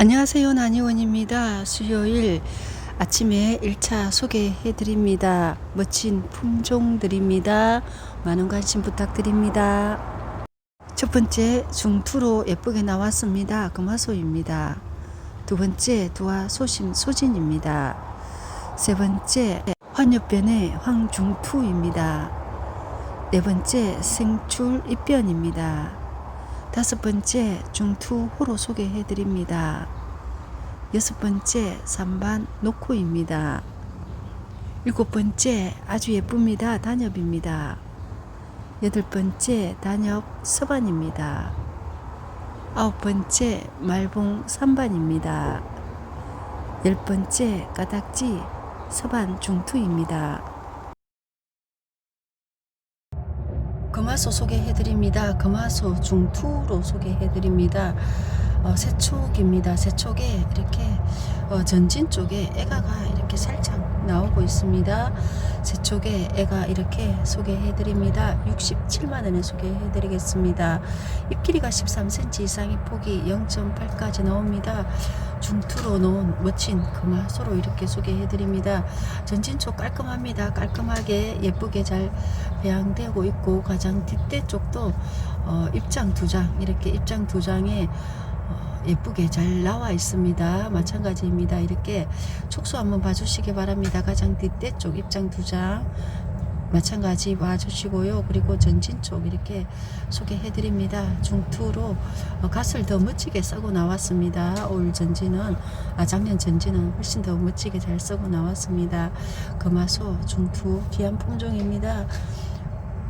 안녕하세요. 난이원입니다. 수요일 아침에 1차 소개해 드립니다. 멋진 품종들입니다. 많은 관심 부탁드립니다. 첫 번째 중투로 예쁘게 나왔습니다. 금화소입니다. 두 번째 두화 소심 소진입니다. 세 번째 환엽변의 황중투입니다. 네 번째 생출 입변입니다. 다섯 번째 중투 호로 소개해 드립니다. 여섯 번째 삼반 노코입니다. 일곱 번째 아주 예쁩니다. 단엽입니다. 여덟 번째 단엽 서반입니다. 아홉 번째 말봉 삼반입니다. 열 번째 까닥지 서반 중투입니다. 금화소 소개해드립니다. 금화소 중투로 소개해드립니다. 어, 세촉입니다. 세촉에 이렇게 어, 전진 쪽에 애가가 이렇게 살짝 나오고 있습니다. 세촉에 애가 이렇게 소개해드립니다. 67만 원에 소개해드리겠습니다. 잎 길이가 13cm 이상의 폭이 0.8까지 나옵니다. 중투로 놓은 멋진 금화소로 이렇게 소개해드립니다. 전진 쪽 깔끔합니다. 깔끔하게 예쁘게 잘 배양되고 있고 가장 뒷대 쪽도 어, 입장 두 장 이렇게 입장 두 장에 어, 예쁘게 잘 나와 있습니다. 마찬가지입니다. 이렇게 촉수 한번 봐주시기 바랍니다. 가장 뒷대 쪽 입장 두 장 마찬가지 와주시고요. 그리고 전진 쪽 이렇게 소개해 드립니다. 중투로 어, 갓을 더 멋지게 써고 나왔습니다. 올 전진은 아 작년 전진은 훨씬 더 멋지게 잘 써고 나왔습니다. 금화소 중투 귀한 품종입니다.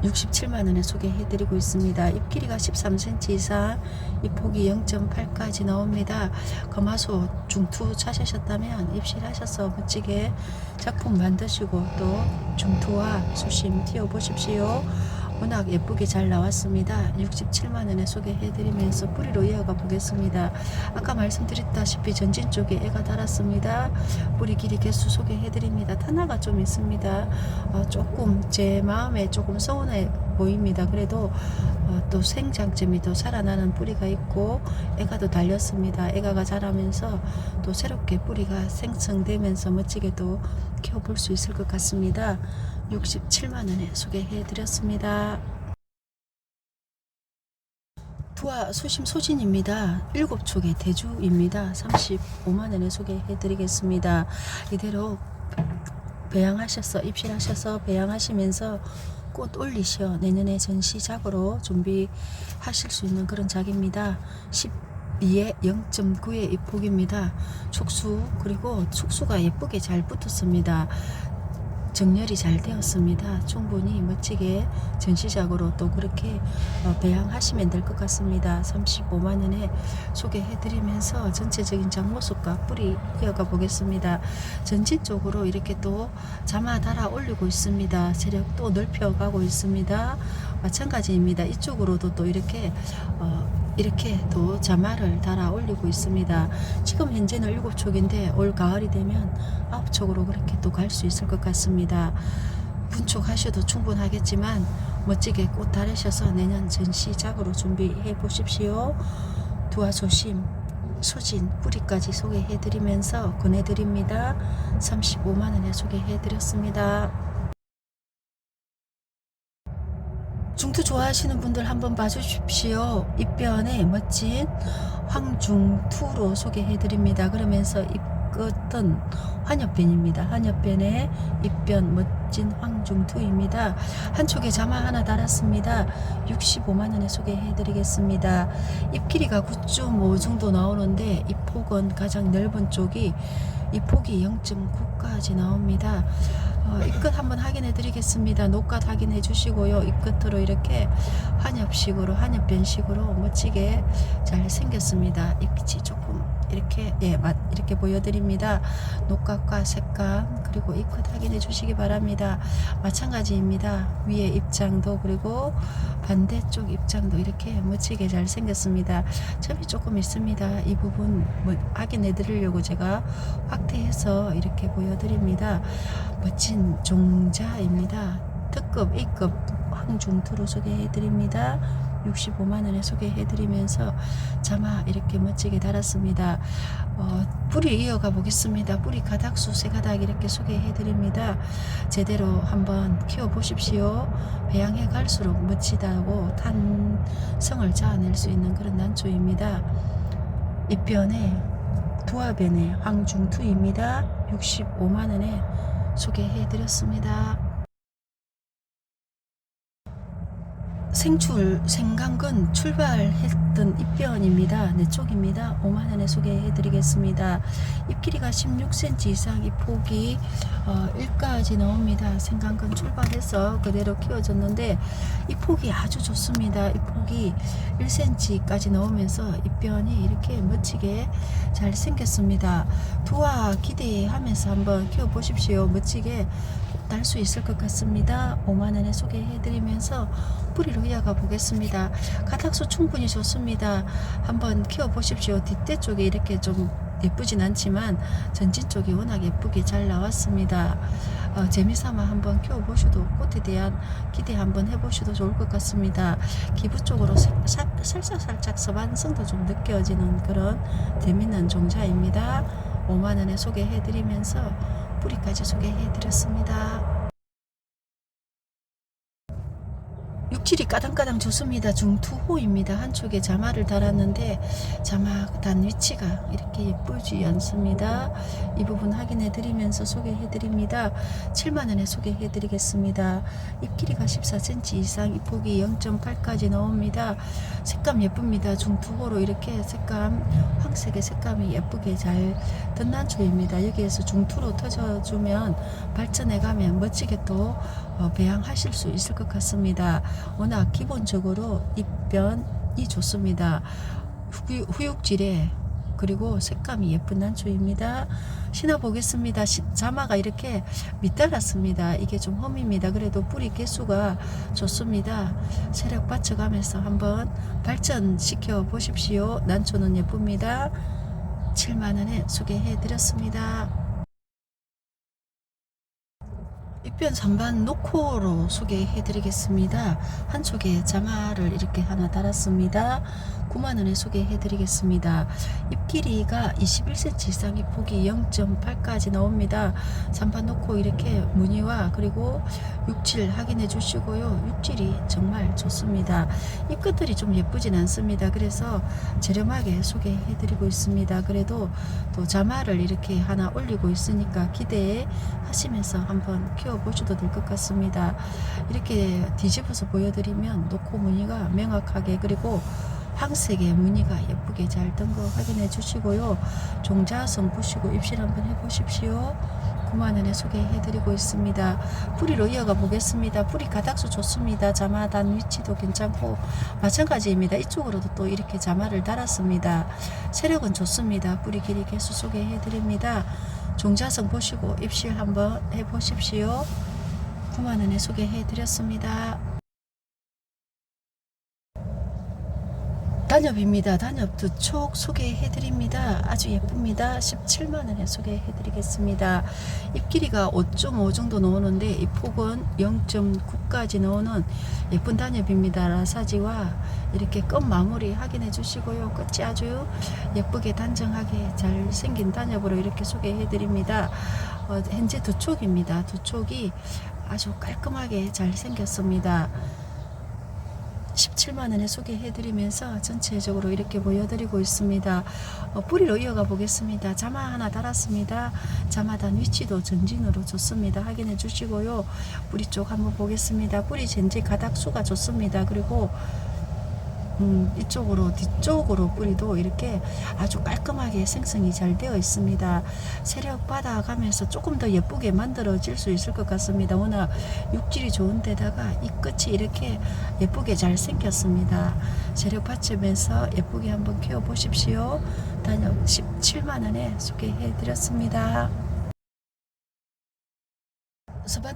67만 원에 소개해 드리고 있습니다. 잎 길이가 13cm 이상, 잎 폭이 0.8까지 나옵니다. 금화소 중투 찾으셨다면 입실하셔서 멋지게 작품 만드시고 또 중투와 수심 띄워 보십시오. 워낙 예쁘게 잘 나왔습니다. 67만 원에 소개해 드리면서 뿌리로 이어가 보겠습니다. 아까 말씀드렸다시피 전진 쪽에 애가 달았습니다. 뿌리 길이 개수 소개해 드립니다. 탄화가 좀 있습니다. 어, 조금 제 마음에 조금 서운해 보입니다. 그래도 어, 또 생장점이 더 살아나는 뿌리가 있고 애가도 달렸습니다. 애가가 자라면서 또 새롭게 뿌리가 생성되면서 멋지게 또 키워볼 수 있을 것 같습니다. 67만 원에 소개해 드렸습니다. 두화 소심 소진입니다. 일곱 촉의 대주입니다. 35만 원에 소개해 드리겠습니다. 이대로 배양하셔서 입실하셔서 배양하시면서 꽃 올리셔 내년에 전시작으로 준비하실 수 있는 그런 작입니다. 12에 0.9의 입폭입니다. 촉수 그리고 촉수가 예쁘게 잘 붙었습니다. 정렬이 잘 되었습니다. 충분히 멋지게 전시작으로 또 그렇게 어, 배양하시면 될 것 같습니다. 35만 원에 소개해드리면서 전체적인 장모습과 뿌리 이어가 보겠습니다. 전진 쪽으로 이렇게 또 자마 달아 올리고 있습니다. 세력 또 넓혀가고 있습니다. 마찬가지입니다. 이쪽으로도 또 이렇게 어, 이렇게 또 자마를 달아 올리고 있습니다. 지금 현재는 일곱 촉인데 올 가을이 되면 아홉 촉으로 그렇게 또 갈 수 있을 것 같습니다. 분촉하셔도 충분하겠지만 멋지게 꽃 달으셔서 내년 전시작으로 준비해 보십시오. 두화 소심 소진 뿌리까지 소개해 드리면서 권해드립니다. 35만 원에 소개해 드렸습니다. 중투 좋아하시는 분들 한번 봐주십시오. 입변의 멋진 황중투로 소개해 드립니다. 그러면서 입끝은 환엽변입니다. 환엽변의 입변 멋진 황중투입니다. 한쪽에 자마 하나 달았습니다. 65만 원에 소개해 드리겠습니다. 잎 길이가 9.5 정도 나오는데 이 폭은 가장 넓은 쪽이 이 폭이 0.9까지 나옵니다. 어, 입끝 한번 확인해 드리겠습니다. 녹갓 확인해 주시고요. 입끝으로 이렇게 환엽식으로 환엽변식으로 멋지게 잘 생겼습니다. 잎빛이 조금 이렇게 예, 맛 이렇게 보여드립니다. 녹각과 색감 그리고 입끝 확인해 주시기 바랍니다. 마찬가지입니다. 위에 입장도 그리고 반대쪽 입장도 이렇게 멋지게 잘 생겼습니다. 점이 조금 있습니다. 이 부분 뭐 확인해 드리려고 제가 확대해서 이렇게 보여드립니다. 멋진 종자입니다. 특급, A급 황중 투로 소개해 드립니다. 65만 원에 소개해 드리면서 자마 이렇게 멋지게 달았습니다. 어, 뿌리 이어가 보겠습니다. 뿌리 가닥수 세 가닥 이렇게 소개해 드립니다. 제대로 한번 키워 보십시오. 배양해 갈수록 멋지다고 탄성을 자아낼 수 있는 그런 난초입니다. 입변에 두화변에 황중투입니다. 65만 원에 소개해 드렸습니다. 생출 생강근 출발했던 입변입니다. 내 쪽입니다. 5만 원에 소개해 드리겠습니다. 잎 길이가 16cm 이상 이 폭이 어, 1까지 나옵니다. 생강근 출발해서 그대로 키워졌는데 이 폭이 아주 좋습니다. 이 폭이 1cm까지 나오면서 잎변이 이렇게 멋지게 잘 생겼습니다. 두화 기대하면서 한번 키워 보십시오. 멋지게 달수 있을 것 같습니다. 5만 원에 소개해 드리면서 뿌리로 이어가 보겠습니다. 가닥수 충분히 좋습니다. 한번 키워 보십시오. 뒷대 쪽에 이렇게 좀 예쁘진 않지만 전진 쪽이 워낙 예쁘게 잘 나왔습니다. 어, 재미삼아 한번 키워보셔도 꽃에 대한 기대 한번 해보셔도 좋을 것 같습니다. 기부 쪽으로 사- 사- 살짝 살짝 서반성도 좀 느껴지는 그런 재밌는 종자입니다. 5만 원에 소개해드리면서 뿌리까지 소개해드렸습니다. 육질이 까당까당 좋습니다. 중투호입니다. 한쪽에 자마를 달았는데 자마 단 위치가 이렇게 예쁘지 않습니다. 이 부분 확인해 드리면서 소개해 드립니다. 7만 원에 소개해 드리겠습니다. 잎 길이가 14cm 이상, 잎 폭이 0.8까지 나옵니다. 색감 예쁩니다. 중투호로 이렇게 색감 황색의 색감이 예쁘게 잘 든난초입니다. 여기에서 중투로 터져주면 발전해 가면 멋지게 또 어, 배양하실 수 있을 것 같습니다. 워낙 기본적으로 입변이 좋습니다. 후, 후육질에 그리고 색감이 예쁜 난초입니다. 신어 보겠습니다. 시- 자마가 이렇게 밑달았습니다. 이게 좀 험입니다. 그래도 뿌리 개수가 좋습니다. 세력 받쳐가면서 한번 발전시켜 보십시오. 난초는 예쁩니다. 7만 원에 소개해 드렸습니다. 입변 선반 노코로 소개해 드리겠습니다. 한쪽에 자마를 이렇게 하나 달았습니다. 9만원에 소개해 드리겠습니다. 잎 길이가 21cm 이상 이 폭이 0.8까지 나옵니다. 선반 놓고 이렇게 무늬와 그리고 육질 확인해 주시고요. 육질이 정말 좋습니다. 잎 끝들이 좀 예쁘진 않습니다. 그래서 저렴하게 소개해 드리고 있습니다. 그래도 또 자마를 이렇게 하나 올리고 있으니까 기대해 하시면서 한번 키워보 셔도 될 것 같습니다. 이렇게 뒤집어서 보여드리면 놓고 무늬가 명확하게 그리고 황색의 무늬가 예쁘게 잘뜬거 확인해 주시고요. 종자성 보시고 입실 한번 해보십시오. 9만원에 소개해드리고 있습니다. 뿌리로 이어가 보겠습니다. 뿌리 가닥수 좋습니다. 자마단 위치도 괜찮고 마찬가지입니다. 이쪽으로도 또 이렇게 자마를 달았습니다. 세력은 좋습니다. 뿌리 길이 개수 소개해드립니다. 종자성 보시고 입실 한번 해보십시오. 9만원에 소개해드렸습니다. 단엽입니다. 단엽 두 촉 소개해 드립니다. 아주 예쁩니다. 17만원에 소개해 드리겠습니다. 잎 길이가 5.5 정도 나오는데 이 폭은 0.9까지 나오는 예쁜 단엽입니다. 라사지와 이렇게 끝 마무리 확인해 주시고요. 끝이 아주 예쁘게 단정하게 잘 생긴 단엽으로 이렇게 소개해 드립니다. 어, 현재 두 촉입니다. 두 촉이 아주 깔끔하게 잘 생겼습니다. 17만원에 소개해드리면서 전체적으로 이렇게 보여드리고 있습니다. 어, 뿌리로 이어가 보겠습니다. 자마 하나 달았습니다. 자마단 위치도 전진으로 좋습니다. 확인해 주시고요. 뿌리 쪽 한번 보겠습니다. 뿌리 전지 가닥수가 좋습니다. 그리고 음, 이쪽으로 뒤쪽으로 뿌리도 이렇게 아주 깔끔하게 생성이 잘 되어 있습니다. 세력 받아가면서 조금 더 예쁘게 만들어질 수 있을 것 같습니다. 워낙 육질이 좋은 데다가 이 끝이 이렇게 예쁘게 잘 생겼습니다. 세력 받치면서 예쁘게 한번 키워 보십시오. 단역 17만 원에 소개해 드렸습니다.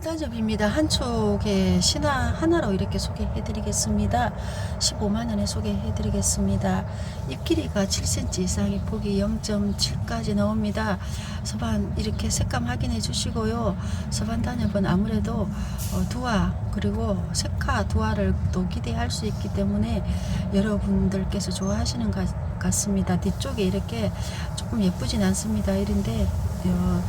서반 단접입니다. 한쪽에 신화 하나로 이렇게 소개해 드리겠습니다. 15만 원에 소개해 드리겠습니다. 잎 길이가 7cm 이상이 폭이 0.7까지 나옵니다. 서반 이렇게 색감 확인해 주시고요. 서반 단엽은 아무래도 어, 두화 그리고 색화 두화를 또 기대할 수 있기 때문에 여러분들께서 좋아하시는 것 같습니다. 뒤쪽에 이렇게 조금 예쁘진 않습니다. 이런데 어,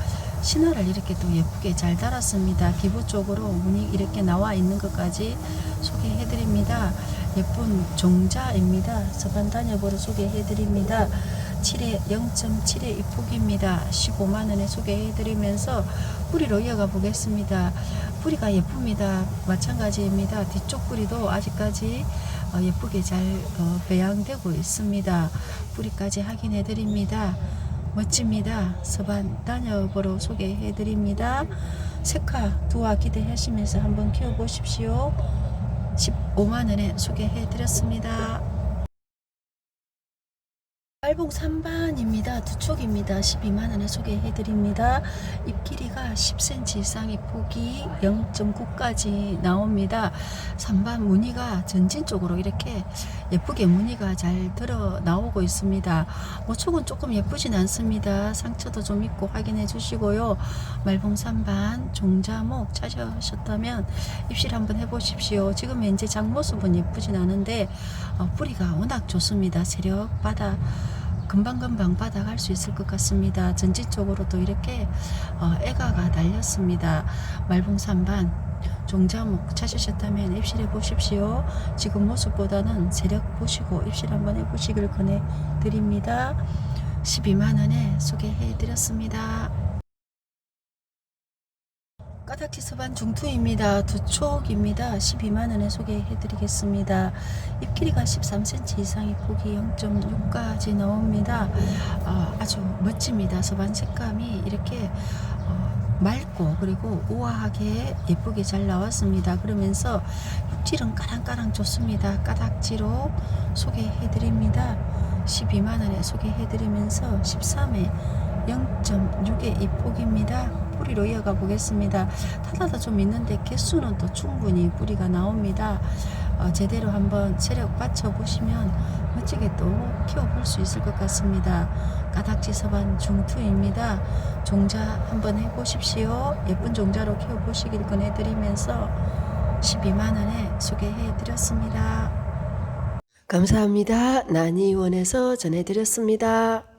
신화를 이렇게 또 예쁘게 잘 달았습니다. 기부 쪽으로 문이 이렇게 나와 있는 것까지 소개해 드립니다. 예쁜 종자입니다. 서반 단엽으로 소개해 드립니다. 7에 0.7의 입폭입니다. 15만 원에 소개해 드리면서 뿌리로 이어가 보겠습니다. 뿌리가 예쁩니다. 마찬가지입니다. 뒤쪽 뿌리도 아직까지 어, 예쁘게 잘 어, 배양되고 있습니다. 뿌리까지 확인해 드립니다. 멋집니다. 서반 단엽으로 소개해 드립니다. 색화 두화 기대하시면서 한번 키워 보십시오. 15만 원에 소개해 드렸습니다. 빨봉 3반입니다. 두 촉입니다. 12만 원에 소개해 드립니다. 잎 길이가 10cm 이상의 폭이 0.9까지 나옵니다. 3반 무늬가 전진 쪽으로 이렇게 예쁘게 무늬가 잘 들어 나오고 있습니다. 모촉은 조금 예쁘진 않습니다. 상처도 좀 있고 확인해 주시고요. 말봉 3반 종자목 찾으셨다면 입실 한번 해보십시오. 지금 현재 장모습은 예쁘진 않은데 어, 뿌리가 워낙 좋습니다. 세력 바다 금방금방 받아갈 수 있을 것 같습니다. 전지 쪽으로도 이렇게 어, 애가가 달렸습니다. 말봉산반 종자목 찾으셨다면 입실해 보십시오. 지금 모습보다는 세력 보시고 입실 한번 해보시길 권해드립니다. 12만원에 소개해 드렸습니다. 까닥지 서반 중투입니다. 두 촉입니다. 12만원에 소개해 드리겠습니다. 잎 길이가 13cm 이상의 폭이 0.6까지 나옵니다. 어, 아주 멋집니다. 서반 색감이 이렇게 어, 맑고 그리고 우아하게 예쁘게 잘 나왔습니다. 그러면서 육질은 까랑까랑 좋습니다. 까닥지로 소개해 드립니다. 12만원에 소개해 드리면서 13회 0.6의 입폭입니다. 뿌리로 이어가 보겠습니다. 타다가 좀 있는데 개수는 또 충분히 뿌리가 나옵니다. 어, 제대로 한번 체력 받쳐 보시면 멋지게 또 키워볼 수 있을 것 같습니다. 까닥지 서반 중투입니다. 종자 한번 해보십시오. 예쁜 종자로 키워보시길 권해드리면서 12만원에 소개해드렸습니다. 감사합니다. 난이원에서 전해드렸습니다.